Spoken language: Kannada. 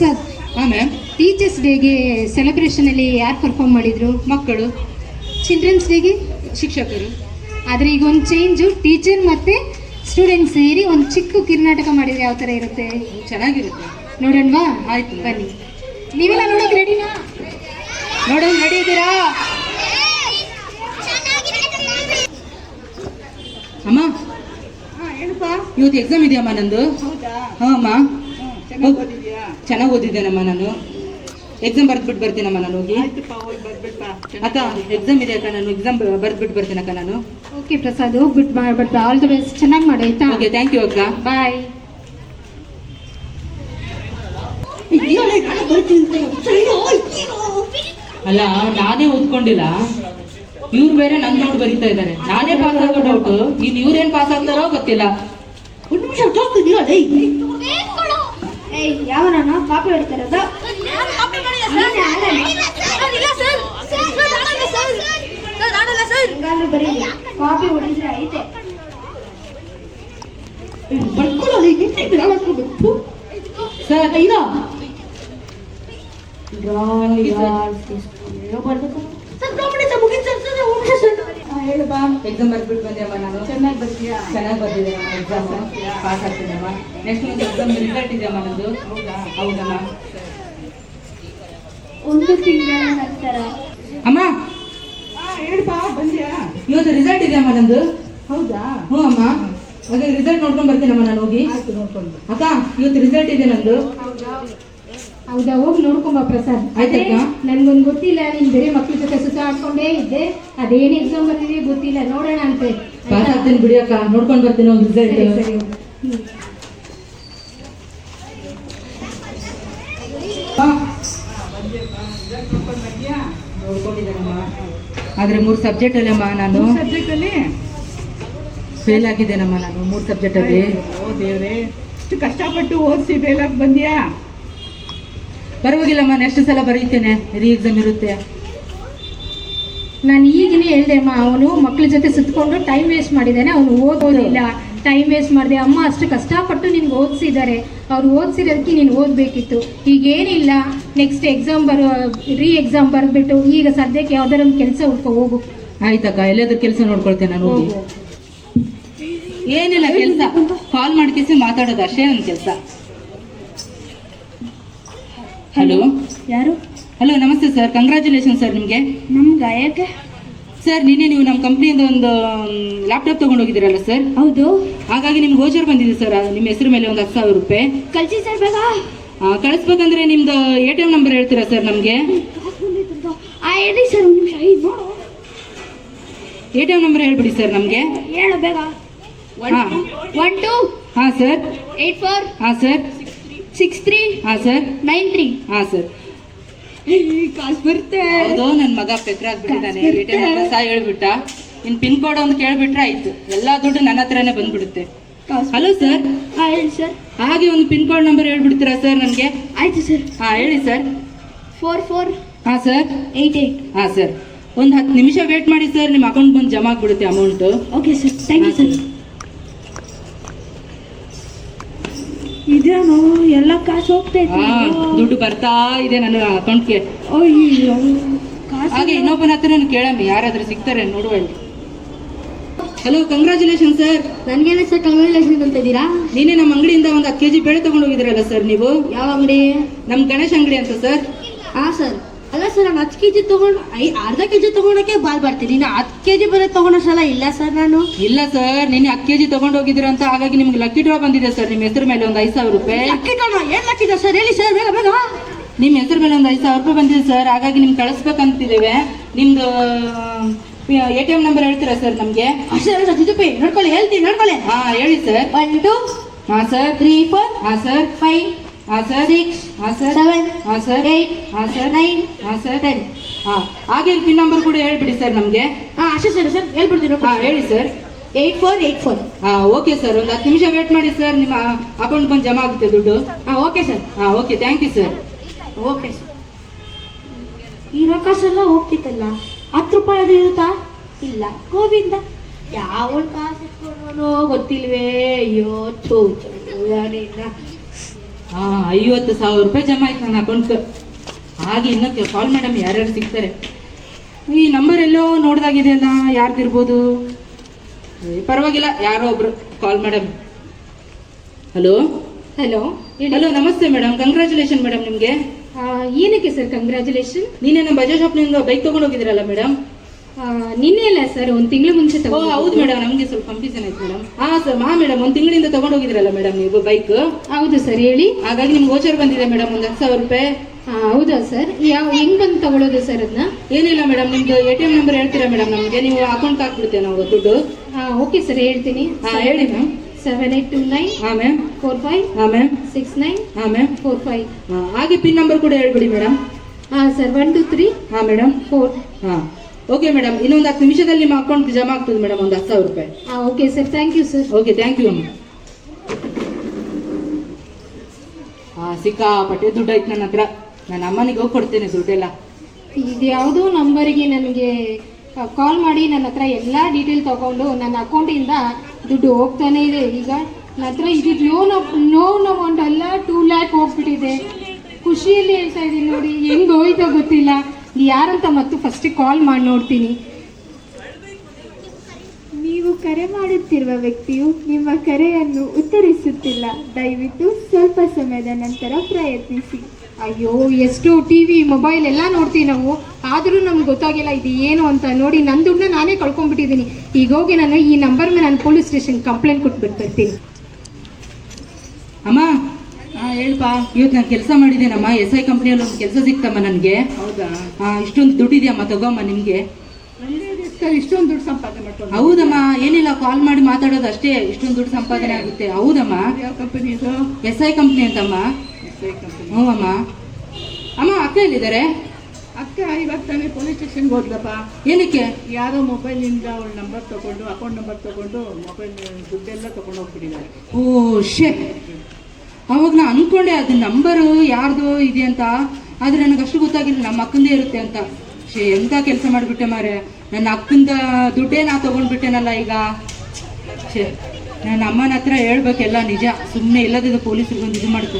ಸರ್ ಟೀಚರ್ಸ್ ಡೇಗೆ ಸೆಲೆಬ್ರೇಷನ್ ಅಲ್ಲಿ ಯಾರು ಪರ್ಫಾರ್ಮ್ ಮಾಡಿದ್ರು? ಮಕ್ಕಳು? ಚಿಲ್ಡ್ರನ್ಸ್ ಡೇಗೆ ಶಿಕ್ಷಕರು. ಆದ್ರೆ ಈಗ ಒಂದು ಚೇಂಜು ಟೀಚರ್ ಮತ್ತೆ ಸ್ಟೂಡೆಂಟ್ ಸೇರಿ ಒಂದು ಚಿಕ್ಕ ಕಿರ್ನಾಟಕ ಮಾಡಿದ್ರೆ ಯಾವ ಥರ ಇರುತ್ತೆ? ಚೆನ್ನಾಗಿರುತ್ತೆ. ನೋಡೋಣವಾ? ಆಯ್ತು. ಬನ್ನಿ. ನೀವೆಲ್ಲ ನೋಡೋಕೆ ರೆಡಿನಾ ನೋಡೋದು ರೆಡಿ ಇದ್ದೀರಾ? ಅಮ್ಮ ಇವತ್ತು ಎಕ್ಸಾಮ್ ಇದೆಯಮ್ಮ ನಂದು? ಹೌದಾ? ಹಾಂ ಅಮ್ಮ. ಚೆನ್ನಾಗಿ ಓದಿದ್ದೇನಮ್ಮ ನಾನು ಎಕ್ಸಾಮ್ ಬರ್ದ್ಬಿಟ್ಟು ಬರ್ತೀನಮ್ಮ ನಾನು ಹೋಗಿ. ಅಕ್ಕ ಎಕ್ಸಾಮ್ ಇದೆ ಅಕ್ಕ ನಾನು ಎಕ್ಸಾಮ್ ಬರ್ದ್ಬಿಟ್ಟು ಬರ್ತೀನಕ್ಕ ನಾನು. ಓಕೆ ಪ್ರಸಾದ್ ಹೋಗ್ಬಿಟ್ಟು ಮಾಡ್ಬಿಟ್ಟು ಆಲ್ ದಿ ಬೆಸ್ಟ್ ಚೆನ್ನಾಗಿ ಮಾಡಿ ಆಯ್ತಾ? ಓಕೆ ಥ್ಯಾಂಕ್ ಯು ಅಕ್ಕ. ಬಾಯ್ ಅಲ್ಲ ನಾನೇ ಓದ್ಕೊಂಡಿಲ್ಲ. ಇವ್ರು ಬೇರೆ ನನ್ ನೋಡಿ ಬರೀತಾ ಇದ್ದಾರೆ ನಾನೇ ಪಾಸ್ ಆಗೋ ಡೌಟ್ ಇನ್ ಇವ್ರೇನ್ ಪಾಸ್ ಆಗ್ತಾರೋ ಗೊತ್ತಿಲ್ಲ. ಒಂದು ನಿಮಿಷ ಏಯ್ ಯಾವ ನಾನು ಕಾಪಿ ಹೊಡಿತಾರದ ಬರೀ ಕಾಪಿ ಹೊಡಿದ್ರೆ ಐತೆ. ಬರ್ಕೊಳ್ಳೋದು ಹಿಂಗೆ. ಹಾಕೋಬೇಕು ಸರ್ ಇಲ್ಲ ಹೇಳಪ್ಪ ಎಕ್ಸಾಮ್ ಬರ್ಬಿಟ್ಟು ಬಂದೆಮ್ಮ ನಾನು. ಚೆನ್ನಾಗಿ ಬರ್ತೀಯಾ? ಚೆನ್ನಾಗಿ ಬರ್ತಿದೆ ಎಕ್ಸಾಮ್ ಪಾಸ್ ಆಗ್ತಿದ್ದೆಮ್ಮ ನೆಕ್ಸ್ಟ್ ಮಂತ್ ಎಕ್ಸಾಮ್ ರಿಸಲ್ಟ್ ಇದೆಯಮ್ಮ ನಂದು ಹೌದಾ? ಹೌದಮ್ಮ. ಒಂದು ತಿಂಗಳ ನಂತರ ಅಮ್ಮ! ಹೇಳಪ್ಪ ಬಂದ್ಯಾ? ಇವತ್ತು ರಿಸಲ್ಟ್ ಇದೆಯಮ್ಮ ನಂದು ಹೌದಾ? ಹ್ಞೂ ಅಮ್ಮ. ಅದೇ ರಿಸಲ್ಟ್ ನೋಡ್ಕೊಂಡು ಬರ್ತೀನಮ್ಮ ನಾನು ಹೋಗಿ. ನೋಡ್ಕೊಂಡು ಅಕ್ಕ ಇವತ್ತು ರಿಸಲ್ಟ್ ಇದೆ ನಂದು ಹೌದಾ? ಹೋಗಿ ನೋಡ್ಕೊಂಬ ಪ್ರಸಾದ್. ಆಯ್ತಕ್ಕ. ನನ್ಗೊಂದು ಗೊತ್ತಿಲ್ಲ ನೀನ್ ಬೇರೆ ಮಕ್ಳ ಜೊತೆ ಸುತ್ತಾಡ್ಕೊಂಡೇ ಇದ್ದೆ. ಅದೇನ್ ಎಕ್ಸಾಮ್ ಬಂದಿದೆ ಗೊತ್ತಿಲ್ಲ ನೋಡೋಣ ಅಂತೆ. ಪಾಸ್ ಆಗ್ತೀನಿ ಬಿಡಿ ಅಕ್ಕ ನೋಡ್ಕೊಂಡ್ ಬರ್ತೀನಿ ಒಂದು ರಿಸಲ್ಟ್ ಆದ್ರೆ ಮೂರು ಸಬ್ಜೆಕ್ಟ್ ಅಲ್ಲಮ್ಮ ನಾನು. ಸಬ್ಜೆಕ್ಟ್ ಅಲ್ಲಿ? ಫೇಲ್ ಆಗಿದ್ದೇನಮ್ಮ ನಾನು ಮೂರು ಸಬ್ಜೆಕ್ಟ್ ಅಲ್ಲಿ. ಓ ದೇವ್ರೆ. ಇಷ್ಟು ಕಷ್ಟಪಟ್ಟು ಓದಿಸಿ ಬೇಲಕ್ ಬಂದ್ಯಾ? ಪರವಾಗಿಲ್ಲಮ್ಮ ನೆಕ್ಸ್ಟ್ ಸಲ ಬರೀತೇನೆ ರೀ ಎಕ್ಸಾಮ್ ಇರುತ್ತೆ? ನಾನು ಈಗಿನೇ ಹೇಳಿದೆ ಅಮ್ಮ ಅವನು ಮಕ್ಕಳ ಜೊತೆ ಸುತ್ತಕೊಂಡು ಟೈಮ್ ವೇಸ್ಟ್ ಮಾಡಿದ್ದಾನೆ ಅವನು ಓದೋದಿಲ್ಲ ಟೈಮ್ ವೇಸ್ಟ್ ಮಾಡಿದೆ ಅಮ್ಮ ಅಷ್ಟು ಕಷ್ಟಪಟ್ಟು ನಿನ್ಗೆ ಓದಿಸಿದ್ದಾರೆ. ಅವ್ರು ಓದಿಸಿರೋದಕ್ಕೆ ನೀನು ಓದಬೇಕಿತ್ತು. ಈಗೇನಿಲ್ಲ ನೆಕ್ಸ್ಟ್ ಎಕ್ಸಾಮ್ ಬರೋ ರೀ ಎಕ್ಸಾಮ್ ಬರೆದ್ಬಿಟ್ಟು ಈಗ ಸದ್ಯಕ್ಕೆ ಯಾವ್ದಾದ್ರು ಒಂದು ಕೆಲಸ ಹುಡ್ಕೊ ಹೋಗು. ಆಯ್ತಕ್ಕ ಎಲ್ಲಾದ್ರೂ ಕೆಲಸ ನೋಡ್ಕೊಳ್ತೇನೆ ನಾನು ಹೋಗಿ. ಹೋಗು. ಏನಿಲ್ಲ ಕೆಲಸ ಕಾಲ್ ಮಾಡ್ಕೇಸಿ ಮಾತಾಡೋದು ಅಷ್ಟೇ ನನ್ನ ಕೆಲಸ. ಹಲೋ? ಯಾರು? ಹಲೋ ನಮಸ್ತೆ ಸರ್. ಕಂಗ್ರ್ಯಾಚುಲೇಷನ್ ಸರ್ ನಿಮಗೆ. ನಮ್ಮ ಗಾಯಕ್ಕೆ ಸರ್ ನಿನ್ನೆ ನೀವು ನಮ್ಮ ಕಂಪ್ನಿಯಿಂದ ಒಂದು ಲ್ಯಾಪ್ಟಾಪ್ ತಗೊಂಡೋಗಿದ್ದೀರಲ್ಲ ಸರ್? ಹೌದು. ಹಾಗಾಗಿ ನಿಮ್ಗೆ ಗೋಚರ್ ಬಂದಿದೆ ಸರ್. ನಿಮ್ಮ ಹೆಸರು ಮೇಲೆ ಒಂದು ಹತ್ತು ಸಾವಿರ ರೂಪಾಯಿ. ಕಳಿಸಿ ಸರ್ ಬೇಗ. ಕಳಿಸ್ಬೇಕಂದ್ರೆ ನಿಮ್ದು ಎ ಟಿ ಎಂ ನಂಬರ್ ಹೇಳ್ತೀರಾ ಸರ್ ನಮಗೆ? ಹೇಳಿ ಸರ್ ಒಂದು ನಿಮಿಷ. ಐದು ನೋಡು. ಎ ಟಿ ಎಂ ನಂಬರ್ ಹೇಳ್ಬಿಡಿ ಸರ್ ನಮಗೆ. ಹೇಳು ಬೇಗ. One two. ಹಾಂ ಸರ್. Eight four. ಹಾಂ ಸರ್. ಸಿಕ್ಸ್ ತ್ರೀ ಹಾಂ ಸರ್ ನೈನ್ ತ್ರೀ ಹಾಂ ಸರ್ ಕಾಸು ಬರುತ್ತೆ ಹೌದು ನನ್ನ ಮಗ ಪೆತ್ರ ಬಿಟ್ಟಿದ್ದಾನೆ. ಸಹ ಹೇಳ್ಬಿಟ್ಟ? ಇನ್ ಪಿನ್ ಕೋಡ್ ಒಂದು ಕೇಳ್ಬಿಟ್ರೆ ಆಯ್ತು. ಎಲ್ಲ ದುಡ್ಡು ನನ್ನ ಹತ್ರನೇ ಬಂದ್ಬಿಡುತ್ತೆ. ಹಲೋ ಸರ್ ಹಾಂ ಹೇಳಿ ಸರ್ ಹಾಗೆ ಒಂದು ಪಿನ್ ಕೋಡ್ ನಂಬರ್ ಹೇಳ್ಬಿಡ್ತೀರಾ ಸರ್ ನನಗೆ? ಆಯ್ತು ಸರ್ ಹಾಂ ಹೇಳಿ ಸರ್ ಫೋರ್ ಫೋರ್ ಹಾಂ ಸರ್ ಏಯ್ಟ್ ಏಯ್ಟ್ ಹಾಂ ಸರ್ ಒಂದು ಹತ್ತು ನಿಮಿಷ ವೇಟ್ ಮಾಡಿ ಸರ್ ನಿಮ್ಮ ಅಕೌಂಟ್ ಬಂದು ಜಮಾ ಆಗ್ಬಿಡುತ್ತೆ amount okay sir thank you sir ಇದೇನು ಎಲ್ಲ ಕಾಸು ಹೋಗ್ತೈತೆ. ಹಾಂ ದುಡ್ಡು ಬರ್ತಾ ಇದೆ ನನ್ನ ಅಕೌಂಟ್ಗೆ ಅಯ್ಯೋ ಕಾಸು ಹಾಗೆ ಇನ್ನೊಬ್ಬನ ಹತ್ರ ಕೇಳಮ್ಮಿ ಯಾರಾದ್ರೂ ಸಿಗ್ತಾರೆ ನೋಡುವ ಹಲೋ ಕಂಗ್ರ್ಯಾಚುಲೇಷನ್ ಸರ್ ನನಗೇನೆ ಸರ್ ಕಂಗ್ರಾಚುಲೇಷನ್ ಅಂತ ಇದ್ದೀರಾ? ನೀನೇ ನಮ್ಮ ಅಂಗಡಿಯಿಂದ ಒಂದು ಹತ್ತು ಕೆಜಿ ಬೇಳೆ ತಗೊಂಡು ಹೋಗಿದ್ರಲ್ಲ ಸರ್ ನೀವು? ಯಾವ ಅಂಗಡಿ? ನಮ್ಮ ಗಣೇಶ್ ಅಂಗಡಿ ಅಂತ ಸರ್ ಹಾಂ ಸರ್ ಅಲ್ಲ ಸರ್ ನಾನು ಹತ್ತು ಕೆ ಜಿ ತೊಗೊಂಡು ಐ ಅರ್ಧ ಕೆ ಜಿ ತೊಗೊಳಕ್ಕೆ ಬಾಲ್ ಬರ್ತೀನಿ ನೀನು ಹತ್ತು ಕೆ ಜಿ ಬರೋ ಸಲ ಇಲ್ಲ ಸರ್ ನಾನು? ಇಲ್ಲ ಸರ್ ನೀನು ಹತ್ತು ಕೆಜಿ ತಗೊಂಡು ಹೋಗಿದ್ದೀರ ಅಂತ ಹಾಗಾಗಿ ನಿಮ್ಗೆ ಲಕ್ಕಿ ಡ್ರಾ ಬಂದಿದೆ ಸರ್. ನಿಮ್ಮ ಹೆಸರು ಮೇಲೆ ಒಂದು ಐದು ಸಾವಿರ ರೂಪಾಯಿ. ಲಕ್ಕಿಟೋಣ ಏನು ಲಕ್ಕಿ ಸರ್? ಹೇಳಿ ಸರ್ ಬೇಗ ಬೇಗ. ನಿಮ್ಮ ಹೆಸರು ಮೇಲೆ ಒಂದು ಐದು ಸಾವಿರ ರೂಪಾಯಿ ಬಂದಿದೆ ಸರ್. ಹಾಗಾಗಿ ನಿಮ್ಗೆ ಕಳಿಸ್ಬೇಕಂತಿದ್ದೇವೆ ನಿಮ್ದು ಎ ಟಿ ಎಂ ನಂಬರ್ ಹೇಳ್ತೀರಾ ಸರ್ ನಮಗೆ? ಸರ್ ಜಿಜುಪಿ ನೋಡ್ಕೊಳ್ಳಿ ಹೇಳ್ತೀನಿ ನೋಡ್ಕೊಳ್ಳಿ. ಹಾಂ ಹೇಳಿ ಸರ್. ಒನ್ ಟು ಹಾಂ ಸರ್. ತ್ರೀ ಫೋರ್ ಹಾಂ ಸರ್. ಫೈವ್ ಹಾಂ ಸಿಕ್ಸ್ ಹಾಂ ಸರ್ ಸೆವೆನ್ ಹಾಂ ಸರ್ ಏಯ್ಟ್ ಹಾಂ ಸರ್ ನೈನ್ ಹಾಂ ಸರ್ ಟೆನ್ ಹಾಂ ಹಾಗೆ ಪಿನ್ ನಂಬರ್ ಕೂಡ ಹೇಳ್ಬಿಡಿ ಸರ್ ನಮಗೆ ಹಾಂ ಅಷ್ಟೇ ಸರ್ ಸರ್ ಹೇಳ್ಬಿಡ್ತೀನಿ ಹಾಂ ಹೇಳಿ sir eight four eight four ಹಾಂ ಓಕೆ ಸರ್ ಒಂದು ಹತ್ತು ನಿಮಿಷ ವೇಟ್ ಮಾಡಿ ಸರ್ ನಿಮ್ಮ ಅಕೌಂಟ್ ಬಂದು ಜಮಾ ಆಗುತ್ತೆ ದುಡ್ಡು ಹಾಂ ಓಕೆ ಸರ್ ಹಾಂ okay thank you sir okay sir ಈ ರೊಕ್ಕಾಸೆಲ್ಲ ಹೋಗ್ತಿತ್ತಲ್ಲ ಹತ್ತು ರೂಪಾಯಿ ಅದು ಇರುತ್ತಾ ಇಲ್ಲ ಗೋವಿಂದ ಯಾವ ಕಾಸು ಗೊತ್ತಿಲ್ವೇ ಅಯ್ಯೋ ಚೋ ಚೋ ಐವತ್ತು ಸಾವಿರ ರೂಪಾಯಿ ಜಮಾ ಆಯ್ತು ನನ್ನ ಅಕೌಂಟ್ ಹಾಗೆ ಇನ್ನೂ ಕಾಲ್ ಮೇಡಮ್ ಯಾರ್ಯಾರು ಸಿಗ್ತಾರೆ. ಈ ನಂಬರ್ ಎಲ್ಲೋ ನೋಡ್ದಾಗಿದೆಯಲ್ಲ ಯಾರ್ದಿರ್ಬೋದು ಪರವಾಗಿಲ್ಲ ಯಾರೋ ಒಬ್ರು. Call madam hello hello hello ನಮಸ್ತೆ ಮೇಡಮ್ ಕಂಗ್ರ್ಯಾಚುಲೇಷನ್ ಮೇಡಮ್ ನಿಮಗೆ. ಏನಕ್ಕೆ ಸರ್ ಕಂಗ್ರ್ಯಾಚುಲೇಷನ್ ನೀನೆ ನಮ್ಮ ಬಜಾಜ್ ಶಾಪ್ನಿಂದ ಬೈಕ್ ತಗೊಂಡೋಗಿದಿರಲ್ಲ ಹೋಗಿದ್ದೀರಲ್ಲ ಮೇಡಮ್ ನಿನ್ನೆ ಅಲ್ಲ ಸರ್ ಒಂದು ತಿಂಗಳು ಮುಂಚೆ ಓ ಹೌದು ಮೇಡಮ್ ನಮಗೆ ಸ್ವಲ್ಪ ಕನ್ಫ್ಯೂಷನ್ ಆಯ್ತು ಮೇಡಮ್ ಹಾ ಸರ್ ಹಾ ಮೇಡಮ್ ಒಂದು ತಿಂಗಳಿಂದ ತಗೊಂಡು ಹೋಗಿದ್ರಲ್ಲ ಮೇಡಮ್ ನೀವು ಬೈಕ್ ಹೌದು ಸರ್ ಹೇಳಿ. ಹಾಗಾಗಿ ನಿಮ್ಗೆ ಗೋಚರ್ ಬಂದಿದೆ ಮೇಡಮ್ ಒಂದು ಹತ್ತು ಸಾವಿರ ರೂಪಾಯಿ. ಆ, ಹೌದಾ ಸರ್ ಯಾವ ಹೆಂಗ್ ಬಂದು ತಗೊಳ್ಳೋದು ಸರ್ ಅದನ್ನ ಏನಿಲ್ಲ ಮೇಡಮ್ ನಿಮ್ದು ಎ ಟಿ ಎಂ ನಂಬರ್ ಹೇಳ್ತೀರಾ ಮೇಡಮ್ ನಮಗೆ? ನೀವು ಅಕೌಂಟ್ ಹಾಕ್ಬಿಡ್ತೇವೆ ನಾವು ದುಡ್ಡು. ಓಕೆ ಸರ್ ಹೇಳ್ತೀನಿ. ಹಾ ಹೇಳಿ ma'am seven eight two nine ಹಾ ಮ್ಯಾಮ್ ಫೋರ್ ಫೈವ್ ಹಾ ಮ್ಯಾಮ್ ಸಿಕ್ಸ್ ನೈನ್ ಹಾ ಮ್ಯಾಮ್ ಫೋರ್ ಫೈವ್ ಹಾಗೆ ಪಿನ್ ನಂಬರ್ ಕೂಡ ಹೇಳ್ಬಿಡಿ ಮೇಡಮ್ ಹಾಂ ಸರ್ ಒನ್ ಟು ತ್ರೀ ಹಾ ಮೇಡಮ್ ಫೋರ್ ಹಾ. ಓಕೆ ಮೇಡಮ್ ಇನ್ನೊಂದು ಹತ್ತು ನಿಮಿಷದಲ್ಲಿ ನಿಮ್ಮ ಅಕೌಂಟ್ ಜಮಾ ಆಗ್ತದೆ ಮೇಡಮ್ ಒಂದು ಹತ್ತು ಸಾವಿರ ರೂಪಾಯಿ. ಹಾಂ okay sir thank you sir okay thank you ಅಮ್ಮ. ಹಾಂ ಸಿಕ್ಕಾಪಟ್ಟೆ ದುಡ್ಡು ಆಯ್ತು ನನ್ನ ಹತ್ರ. ನನ್ನ ಅಮ್ಮನಿಗೆ ಹೋಗಿ ಕೊಡ್ತೇನೆ ದುಡ್ಡೆಲ್ಲ. ಇದು ಯಾವುದೋ ನಂಬರಿಗೆ ನನಗೆ ಕಾಲ್ ಮಾಡಿ ನನ್ನ ಹತ್ರ ಎಲ್ಲ ಡೀಟೇಲ್ ತಗೊಂಡು ನನ್ನ ಅಕೌಂಟಿಂದ ದುಡ್ಡು ಹೋಗ್ತಾನೆ ಇದೆ. ಈಗ ನನ್ನ ಹತ್ರ ಇದು ಲೋನ್ ಲೋನ್ ಅಮೌಂಟ್ ಎಲ್ಲ ಟೂ ಲ್ಯಾಕ್ ಹೋಗ್ಬಿಟ್ಟಿದೆ. ಖುಷಿಯಲ್ಲಿ ಹೇಳ್ತಾ ಇದ್ದೀನಿ ನೋಡಿ ಹೆಂಗೆ ಹೋಯ್ತೋ ಗೊತ್ತಿಲ್ಲ. ಯಾರಂತ ಮತ್ತು ಫಸ್ಟ್ ಕಾಲ್ ಮಾಡಿ ನೋಡ್ತೀನಿ. ನೀವು ಕರೆ ಮಾಡುತ್ತಿರುವ ವ್ಯಕ್ತಿಯು ನಿಮ್ಮ ಕರೆಯನ್ನು ಉತ್ತರಿಸುತ್ತಿಲ್ಲ. ದಯವಿಟ್ಟು ಸ್ವಲ್ಪ ಸಮಯದ ನಂತರ ಪ್ರಯತ್ನಿಸಿ. ಅಯ್ಯೋ ಎಷ್ಟು ಟಿ ವಿ ಮೊಬೈಲ್ ಎಲ್ಲ ನೋಡ್ತೀವಿ ನಾವು. ಆದರೂ ನಮ್ಗೆ ಗೊತ್ತಾಗಿಲ್ಲ ಇದು ಏನು ಅಂತ ನೋಡಿ ನನ್ನ ದುಡ್ಡನ್ನ ನಾನೇ ಕಳ್ಕೊಂಡ್ಬಿಟ್ಟಿದ್ದೀನಿ. ಈಗ ಹೋಗಿ ನಾನು ಈ ನಂಬರ್ ಮೇಲೆ ನಾನು ಪೊಲೀಸ್ ಸ್ಟೇಷನ್ ಕಂಪ್ಲೇಂಟ್ ಕೊಟ್ಬಿಟ್ಟು ಬರ್ತೀನಿ. ಅಮ್ಮ ಹೇಳ್ಪಾ ಇವತ್ತು ನಾನು ಕೆಲಸ ಮಾಡಿದ್ದೇನಮ್ಮ ಎಸ್ ಐ ಕಂಪ್ನಿಯಲ್ಲಿ ಒಂದು ಕೆಲಸ ಸಿಕ್ತಮ್ಮ ನನಗೆ. ಹೌದಾ? ಇಷ್ಟೊಂದು ದುಡ್ಡಿದೆಯಮ್ಮ ತಗೋಮ್ಮ ನಿಮಗೆ. ಇಷ್ಟೊಂದು ದುಡ್ಡು ಸಂಪಾದನೆ ಮಾಡ್ಕೊಂಡು. ಹೌದಮ್ಮ ಏನಿಲ್ಲ ಕಾಲ್ ಮಾಡಿ ಮಾತಾಡೋದು ಅಷ್ಟೇ ಇಷ್ಟೊಂದು ದುಡ್ಡು ಸಂಪಾದನೆ ಆಗುತ್ತೆ. ಹೌದಮ್ಮ. ಯಾವ ಕಂಪನಿ ಇದು? ಎಸ್ ಐ ಕಂಪ್ನಿ ಅಂತಮ್ಮ. ಎಸ್ ಐ ಕಂಪನಿ ಹ್ಞೂ ಅಮ್ಮ ಅಮ್ಮ ಅಕ್ಕ ಎಲ್ಲಿದ್ದಾರೆ? ಅಕ್ಕ ಇವತ್ತಾನೆ ಪೊಲೀಸ್ ಸ್ಟೇಷನ್ಗೆ ಹೋದ್ಲಪ್ಪ. ಏನಕ್ಕೆ? ಯಾರೋ ಮೊಬೈಲಿಂದ ಅವಳ ನಂಬರ್ ತಗೊಂಡು ಅಕೌಂಟ್ ನಂಬರ್ ತಗೊಂಡು ಮೊಬೈಲ್ ದುಡ್ಡೆಲ್ಲ ತಗೊಂಡು ಹೋಗ್ಬಿಟ್ಟಿದ್ದಾರೆ. ಓ ಶೇ ಅವಾಗ ನಾನು ಅಂದ್ಕೊಂಡೆ ಅದು ನಂಬರು ಯಾರ್ದು ಇದೆ ಅಂತ. ಆದರೆ ನನಗೆ ಅಷ್ಟು ಗೊತ್ತಾಗಿಲ್ಲ, ನಮ್ಮ ಅಕ್ಕಂದೇ ಇರುತ್ತೆ ಅಂತ. ಶೇ ಎಂತ ಕೆಲಸ ಮಾಡಿಬಿಟ್ಟೆ ಮಾರೆ ನನ್ನ ಅಕ್ಕಂದ ದುಡ್ಡೇ ನಾ ತಗೊಂಡ್ಬಿಟ್ಟೆನಲ್ಲ ಈಗ. ಶೇ ನನ್ನ ಅಮ್ಮನ ಹತ್ರ ಹೇಳ್ಬೇಕೆಲ್ಲ ನಿಜ. ಸುಮ್ಮನೆ ಇಲ್ಲದಿದ್ದು ಪೊಲೀಸರಿಗೆ ಒಂದು ಇದು ಮಾಡ್ಕೊ